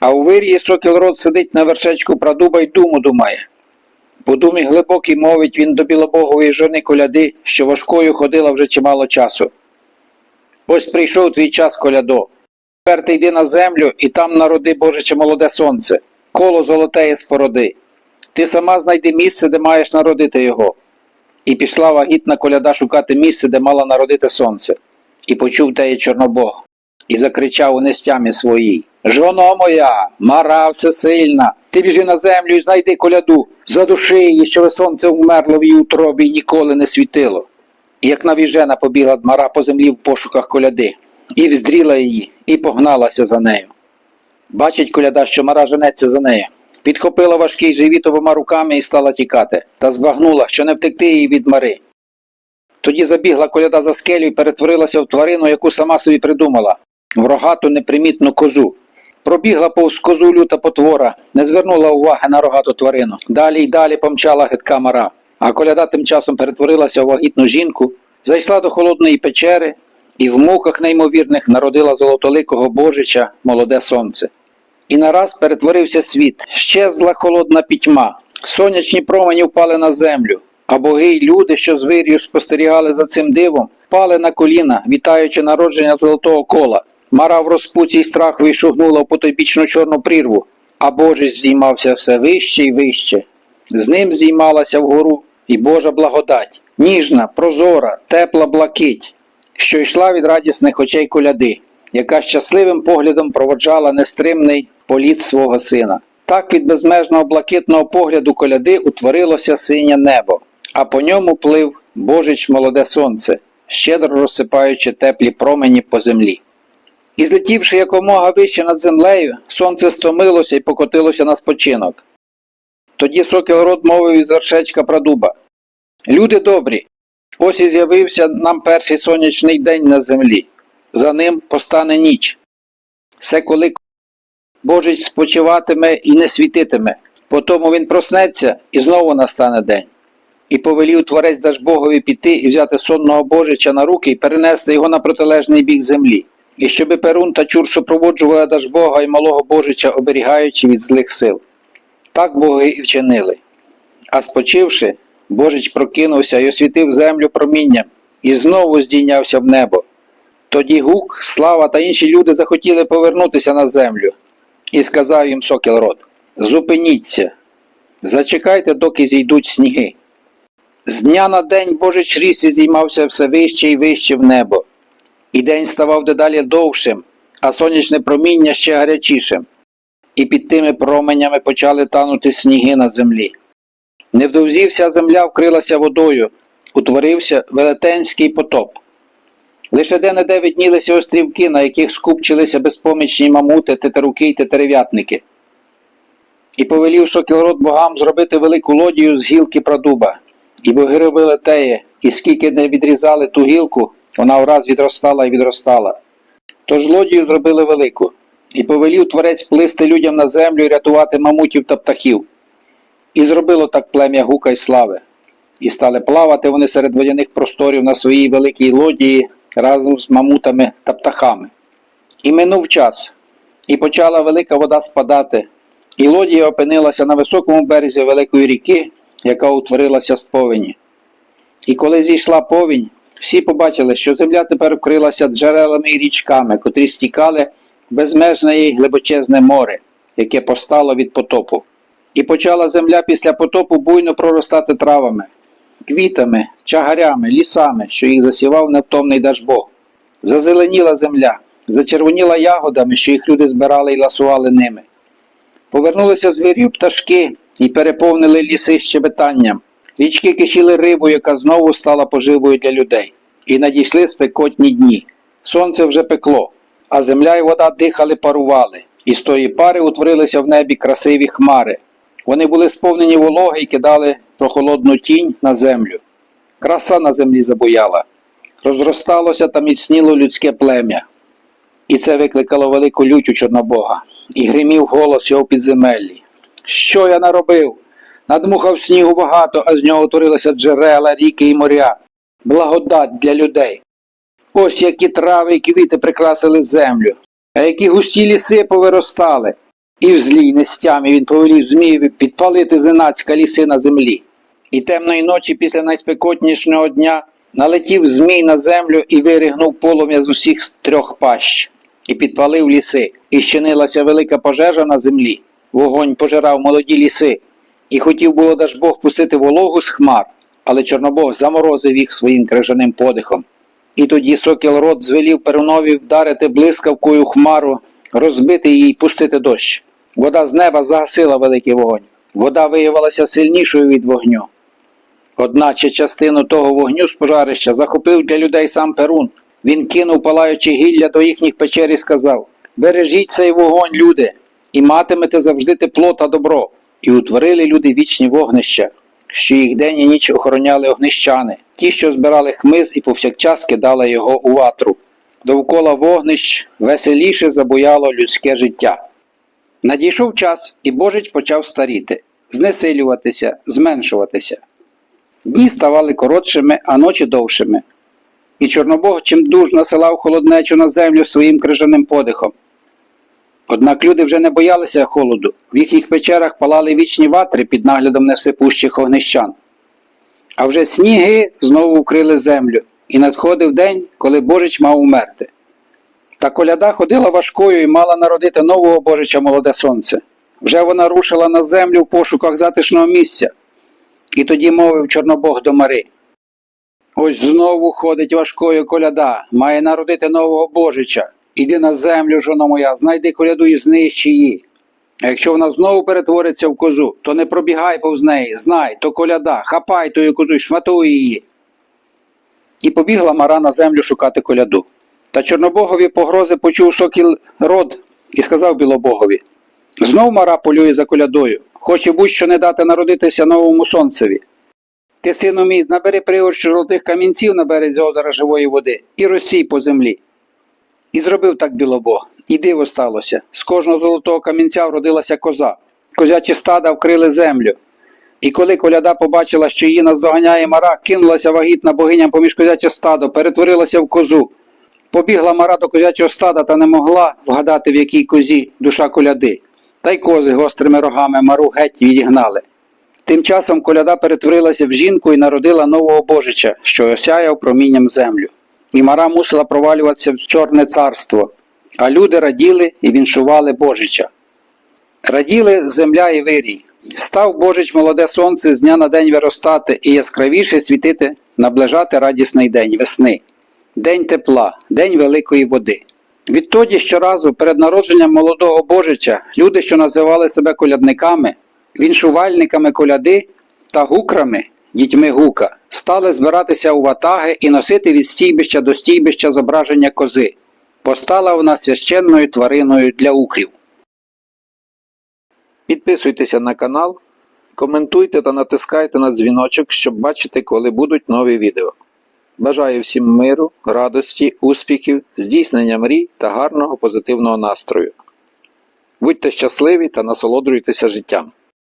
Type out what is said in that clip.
А у вирії сокіл сидить на вершечку прадуба й думу думає. По думі глибокій мовить він до білобогової жони коляди, що важкою ходила вже чимало часу. Ось прийшов твій час, колядо. Тепер ти йди на землю і там народи Божиче молоде сонце, коло золотеє спороди. Ти сама знайди місце, де маєш народити його. І пішла вагітна коляда шукати місце, де мала народити сонце. І почув теє Чорнобог, і закричав у нестямі своїй. Жоно моя, мара всесильна, ти біжи на землю і знайди коляду, задуши її, щоб сонце вмерло в її утробі і ніколи не світило. І як навіжена побігла дмара по землі в пошуках коляди, і вздріла її, і погналася за нею. Бачить коляда, що мара женеться за нею. Підхопила важкий живіт обома руками і стала тікати, та збагнула, що не втекти її від мари. Тоді забігла коляда за скелю і перетворилася в тварину, яку сама собі придумала, в рогату непримітну козу. Пробігла повз козу люта потвора, не звернула уваги на рогату тварину. Далі й далі помчала гидка мара. А коляда тим часом перетворилася в вагітну жінку, зайшла до холодної печери і в муках неймовірних народила золотоликого божича молоде сонце. І нараз перетворився світ, щезла холодна пітьма, сонячні промені впали на землю, а боги й люди, що з вирію спостерігали за цим дивом, пали на коліна, вітаючи народження золотого кола. Мара в розпуці й страх вийшогнула в потойбічну чорну прірву, а божич здіймався все вище й вище. З ним здіймалася вгору і Божа благодать, ніжна, прозора, тепла блакить, що йшла від радісних очей коляди, яка щасливим поглядом проводжала нестримний політ свого сина. Так від безмежного блакитного погляду коляди утворилося синє небо, а по ньому плив Божич молоде сонце, щедро розсипаючи теплі промені по землі. І злетівши якомога вище над землею, сонце стомилося і покотилося на спочинок. Тоді сокіл рот мовив із вершечка прадуба. Люди добрі, ось і з'явився нам перший сонячний день на землі. За ним постане ніч. Все коли Божич спочиватиме і не світитиме, потому він проснеться і знову настане день. І повелів творець Дажбогові піти і взяти сонного Божича на руки і перенести його на протилежний бік землі. І щоби Перун та Чур супроводжували Дажбога і малого Божича, оберігаючи від злих сил. Так боги і вчинили. А спочивши, Божич прокинувся і освітив землю промінням, і знову здійнявся в небо. Тоді гук, слава та інші люди захотіли повернутися на землю. І сказав їм сокіл рот: Зупиніться, зачекайте, доки зійдуть сніги. З дня на день Божич ріс і здіймався все вище і вище в небо. І день ставав дедалі довшим, а сонячне проміння ще гарячішим і під тими променями почали танути сніги на землі. Невдовзі вся земля вкрилася водою, утворився велетенський потоп. Лише де-не-де виднілися острівки, на яких скупчилися безпомічні мамути, тетеруки й тетерев'ятники. І повелів сокілрод богам зробити велику лодію з гілки прадуба. І боги робили теє, і скільки не відрізали ту гілку, вона враз відростала і відростала. Тож лодію зробили велику і повелів творець плисти людям на землю і рятувати мамутів та птахів. І зробило так плем'я гука й слави. І стали плавати вони серед водяних просторів на своїй великій лодії разом з мамутами та птахами. І минув час, і почала велика вода спадати, і лодія опинилася на високому березі великої ріки, яка утворилася з повені. І коли зійшла повінь, всі побачили, що земля тепер вкрилася джерелами і річками, котрі стікали безмежне і глибочезне море, яке постало від потопу. І почала земля після потопу буйно проростати травами, квітами, чагарями, лісами, що їх засівав невтомний Дажбог. Зазеленіла земля, зачервоніла ягодами, що їх люди збирали і ласували ними. Повернулися звір'ю пташки і переповнили ліси щебетанням. Річки кишіли рибу, яка знову стала поживою для людей. І надійшли спекотні дні. Сонце вже пекло а земля і вода дихали, парували, і з тої пари утворилися в небі красиві хмари. Вони були сповнені вологи і кидали прохолодну тінь на землю. Краса на землі забуяла, розросталося та міцніло людське плем'я. І це викликало велику лють у Чорнобога, і гримів голос його підземеллі. Що я наробив? Надмухав снігу багато, а з нього утворилися джерела, ріки і моря. Благодать для людей. Ось які трави і квіти прикрасили землю, а які густі ліси повиростали. І в злій нестямі він повелів Змієві підпалити зненацька ліси на землі. І темної ночі після найспекотнішого дня налетів змій на землю і виригнув полум'я з усіх трьох пащ, і підпалив ліси, і щинилася велика пожежа на землі. Вогонь пожирав молоді ліси, і хотів було Дажбог пустити вологу з хмар, але Чорнобог заморозив їх своїм крижаним подихом. І тоді сокіл рот звелів Перунові вдарити блискавкою хмару, розбити її і пустити дощ. Вода з неба загасила великий вогонь. Вода виявилася сильнішою від вогню. Одначе частину того вогню з пожарища захопив для людей сам Перун. Він кинув палаючи гілля до їхніх печер і сказав: Бережіть цей вогонь, люди, і матимете завжди тепло та добро. І утворили люди вічні вогнища, що їх день і ніч охороняли огнищани, ті, що збирали хмиз і повсякчас кидали його у ватру. Довкола вогнищ веселіше забуяло людське життя. Надійшов час, і Божич почав старіти, знесилюватися, зменшуватися. Дні ставали коротшими, а ночі довшими. І Чорнобог чимдуж насилав холоднечу на землю своїм крижаним подихом. Однак люди вже не боялися холоду, в їхніх печерах палали вічні ватри під наглядом невсипущих огнищан. А вже сніги знову вкрили землю, і надходив день, коли Божич мав умерти. Та коляда ходила важкою і мала народити нового Божича молоде сонце. Вже вона рушила на землю в пошуках затишного місця. І тоді мовив Чорнобог до Мари. Ось знову ходить важкою коляда, має народити нового Божича. Іди на землю, жоно моя, знайди коляду і знищ її. А якщо вона знову перетвориться в козу, то не пробігай повз неї, знай, то коляда, хапай тою козу й шматуй її. І побігла Мара на землю шукати коляду. Та Чорнобогові погрози почув сокіл род і сказав Білобогові Знов Мара полює за колядою, хоче будь-що не дати народитися новому сонцеві. Ти, сину мій, набери пригорщу золотих камінців на березі озера живої води і розсій по землі. І зробив так Білобог. І диво сталося. З кожного золотого камінця вродилася коза. Козячі стада вкрили землю. І коли коляда побачила, що її наздоганяє мара, кинулася вагітна богиня поміж козяче стадо, перетворилася в козу. Побігла мара до козячого стада та не могла вгадати, в якій козі душа коляди. Та й кози гострими рогами мару геть відігнали. Тим часом коляда перетворилася в жінку і народила нового божича, що осяяв промінням землю. І мара мусила провалюватися в чорне царство, а люди раділи і віншували божича. Раділи земля і вирій. Став божич молоде сонце з дня на день виростати і яскравіше світити, наближати радісний день весни, день тепла, день великої води. Відтоді щоразу перед народженням молодого божича люди, що називали себе колядниками, віншувальниками коляди та гукрами, дітьми гука, стали збиратися у ватаги і носити від стійбища до стійбища зображення кози. Постала вона священною твариною для укрів. Підписуйтеся на канал, коментуйте та натискайте на дзвіночок, щоб бачити, коли будуть нові відео. Бажаю всім миру, радості, успіхів, здійснення мрій та гарного позитивного настрою. Будьте щасливі та насолоджуйтеся життям.